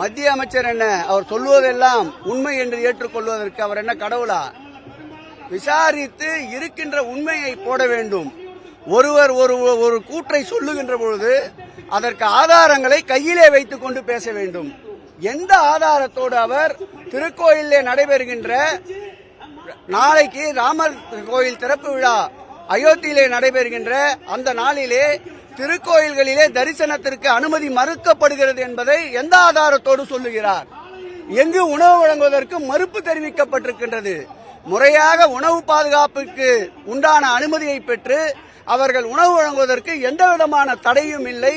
மத்திய அமைச்சர் என்ன? அவர் சொல்வதெல்லாம் உண்மை என்று ஏற்றுக்கொள்வதற்கு அவர் என்ன கடவுளா? விசாரித்து இருக்கின்ற உண்மையை போட வேண்டும். ஒருவர் ஒரு ஒரு கூற்றை சொல்லுகின்ற பொழுது அதற்கு ஆதாரங்களை கையிலே வைத்துக் கொண்டு பேச வேண்டும். எந்த ஆதாரத்தோடு அவர் திருக்கோயிலே நடைபெறுகின்ற நாளைக்கு ராமர் கோயில் திறப்பு விழா அயோத்தியிலே நடைபெறுகின்ற அந்த நாளிலே திருக்கோயில்களிலே தரிசனத்திற்கு அனுமதி மறுக்கப்படுகிறது என்பதை எந்த ஆதாரத்தோடு சொல்லுகிறார்? எங்கு உணவு வழங்குவதற்கு மறுப்பு தெரிவிக்கப்பட்டிருக்கின்றது. முறையாக உணவு பாதுகாப்புக்கு உண்டான அனுமதியை பெற்று அவர்கள் உணவு வழங்குவதற்கு எந்த விதமான தடையும் இல்லை.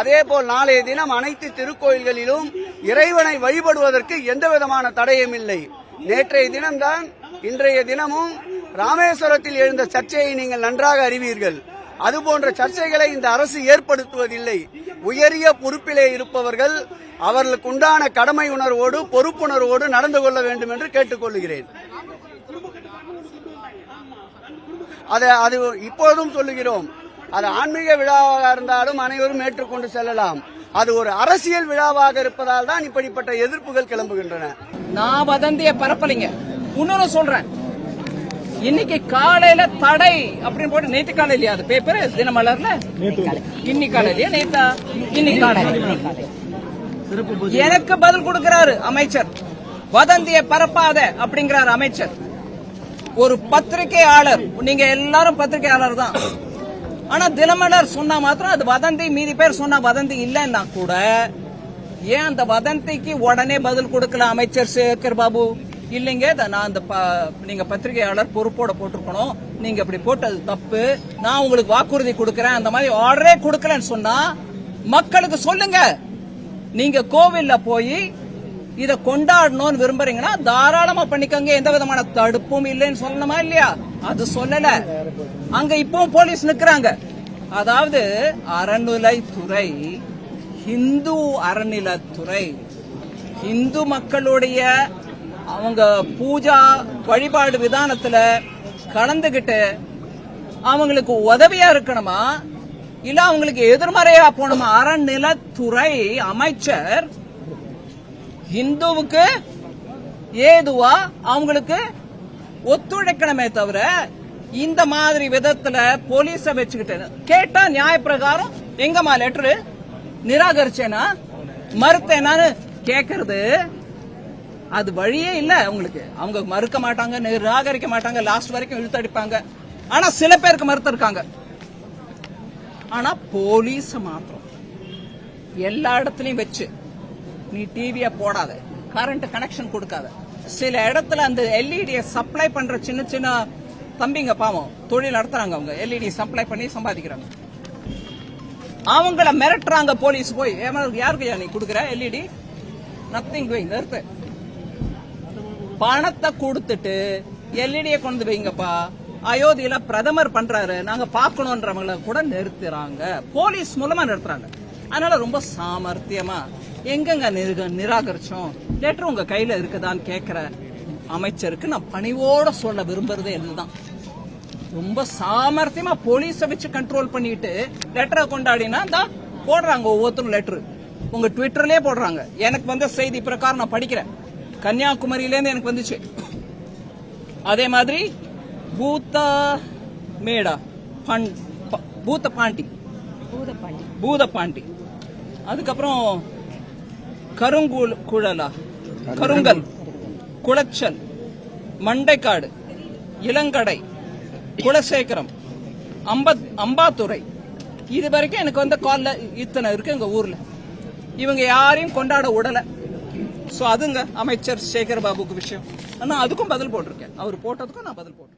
அதேபோல் நாளைய தினம் அனைத்து திருக்கோயில்களிலும் இறைவனை வழிபடுவதற்கு எந்த விதமான தடையும் இல்லை. நேற்றைய தினம்தான் இன்றைய தினமும் ராமேஸ்வரத்தில் எழுந்த சர்ச்சையை நீங்கள் நன்றாக அறிவீர்கள். அதுபோன்ற சர்ச்சைகளை இந்த அரசு ஏற்படுத்துவதில்லை. உயரிய பொறுப்பிலே இருப்பவர்கள் அவர்களுக்கு உண்டான கடமை உணர்வோடு பொறுப்புணர்வோடு நடந்து கொள்ள வேண்டும் என்று கேட்டுக்கொள்கிறேன். அதை அது இப்போதும் சொல்லுகிறோம். அது ஆன்மீக விழாவாக இருந்தாலும் அனைவரும் ஏற்றுக்கொண்டு செல்லலாம். அது ஒரு அரசியல் விழாவாக இருப்பதால் தான் இப்படிப்பட்ட எதிர்ப்புகள் கிளம்புகின்றன. நான் வதந்திய பரப்பலைங்க. இன்னொரு சொல்றேன். இன்னைக்கு காலையில தடை அப்படின்னு போட்டு நேத்து காலையிலயா அது பேப்பர் தினமலர்ல? இன்னைக்கு காலையிலயா? நேத்தா? இன்னைக்கு காலையில. எனக்கு பதில் கொடுக்கிறாரு அமைச்சர். வதந்திய பரப்பாத அப்படிங்கிறாரு அமைச்சர். ஒரு பத்திரிகையாளர். நீங்க எல்லாரும் பத்திரிகையாளர் தான். ஆனா தினமலர் சொன்னா மாத்திரம் அது வதந்தி மீதி பேர் சொன்னா வதந்தி இல்லைன்னா கூட ஏன் அந்த வதந்திக்கு உடனே பதில் கொடுக்கல அமைச்சர் சேகர் பாபு? இல்லைங்க நான் அந்த ப- நீங்க பத்திரிகையாளர் பொறுப்போட போட்டிருக்கணும். நீங்க அப்படி போட்டது தப்பு. நான் உங்களுக்கு வாக்குறுதி கொடுக்கறேன். அந்த மாதிரி ஆர்டரே கொடுக்கலன்னு சொன்னா மக்களுக்கு சொல்லுங்க. நீங்க கோவில்ல போய் இத கொண்டாடணும்னு விரும்புறீங்கன்னா தாராளமா பண்ணிக்கோங்க. எந்த விதமான தடுப்பும் இல்லைன்னு சொல்லணுமா இல்லையா? அது சொல்லல. அங்க இப்பவும் போலீஸ் நிக்கிறாங்க. அதாவது அறநிலைத்துறை இந்து அறநிலைத்துறை இந்து மக்களுடைய அவங்க பூஜா வழிபாடு விதானத்துல கலந்துகிட்டு அவங்களுக்கு உதவியா இருக்கணுமா? இல்ல அவங்களுக்கு எதிர்மறையா போகணுமா? அறநிலத்துறை அமைச்சர் இந்துவுக்கு ஏதுவா அவங்களுக்கு ஒத்துழைக்கணுமே தவிர இந்த மாதிரி விதத்துல போலீஸ வச்சுக்கிட்டு கேட்டா நியாய பிரகாரம் எங்கம்மா லெட்டரு நிராகரிச்சேனா? மறுத்தேனான்னு கேக்குறது? அது வழியே இல்ல அவங்களுக்கு அவங்க மறுக்க மாட்டாங்க நிராகரிக்க மாட்டாங்க லாஸ்ட் வரைக்கும் இழுத்தடிப்பாங்க. ஆனா சில பேருக்கு மறுத்திருக்காங்க. ஆனா போலீஸ் மாத்திரம். எல்லா இடத்துலயும் வச்சு. நீ டிவிய போடாத. கரண்ட் கனெக்ஷன் கொடுக்காத. சில இடத்துல அந்த எல்இடிய சப்ளை பண்ற சின்ன சின்ன தம்பிங்க பாவம் தொழில் நடத்துறாங்க அவங்க. எல்இடி சப்ளை பண்ணி சம்பாதிக்கிறாங்க. அவங்கள மிரட்டுறாங்க போலீஸ் போய். ஏமா யாருக்கு நீ கொடுக்குற எல்இடி நத்திங் போய் நிறுத்து. பணத்தை கொடுத்துட்டு எல்இடியை கொண்டு வைங்கப்பா. அயோத்தியில பிரதமர் பண்றாரு. நாங்க பாக்கணும்ன்றவங்கள கூட நிறுத்துறாங்க. போலீஸ் மூலமா நிறுத்துறாங்க. அதனால ரொம்ப சாமர்த்தியமா எங்கெங்க நிராகரிச்சோம்? லெட்டர் உங்க கையில இருக்குதான்னு கேக்குற அமைச்சருக்கு நான் பணிவோட சொல்ல விரும்புறது என்னதான் ரொம்ப சாமர்த்தியமா போலீஸ வச்சு கண்ட்ரோல் பண்ணிட்டு லெட்டரை கொண்டாடினா தான் போடுறாங்க ஒவ்வொருத்தரும் லெட்டர். உங்க ட்விட்டர்லயே போடுறாங்க. எனக்கு வந்த செய்தி பிரகாரம் நான் படிக்கிறேன். கன்னியாகுமரியிலேருந்து எனக்கு வந்துச்சு. அதே மாதிரி பூத்த மேடா பண் ப- பூத்த பாண்டி. பூதப்பாண்டி அதுக்கப்புறம் கருங்குள் குழலா கருங்கல் குளச்சல் மண்டைக்காடு இளங்கடை குலசேகரம் அம்பத் அம்பாத்துறை. இது வரைக்கும் எனக்கு வந்த காலில் இத்தனை இருக்கு எங்கள் ஊரில். இவங்க யாரையும் கொண்டாட விடலை ஸோ அதுங்க அமைச்சர் சேகர் பாபுக்கு விஷயம். நான் அதுக்கும் பதில் போட்டிருக்கேன். அவர் போட்டதுக்கும் நான் பதில் போட்டேன்.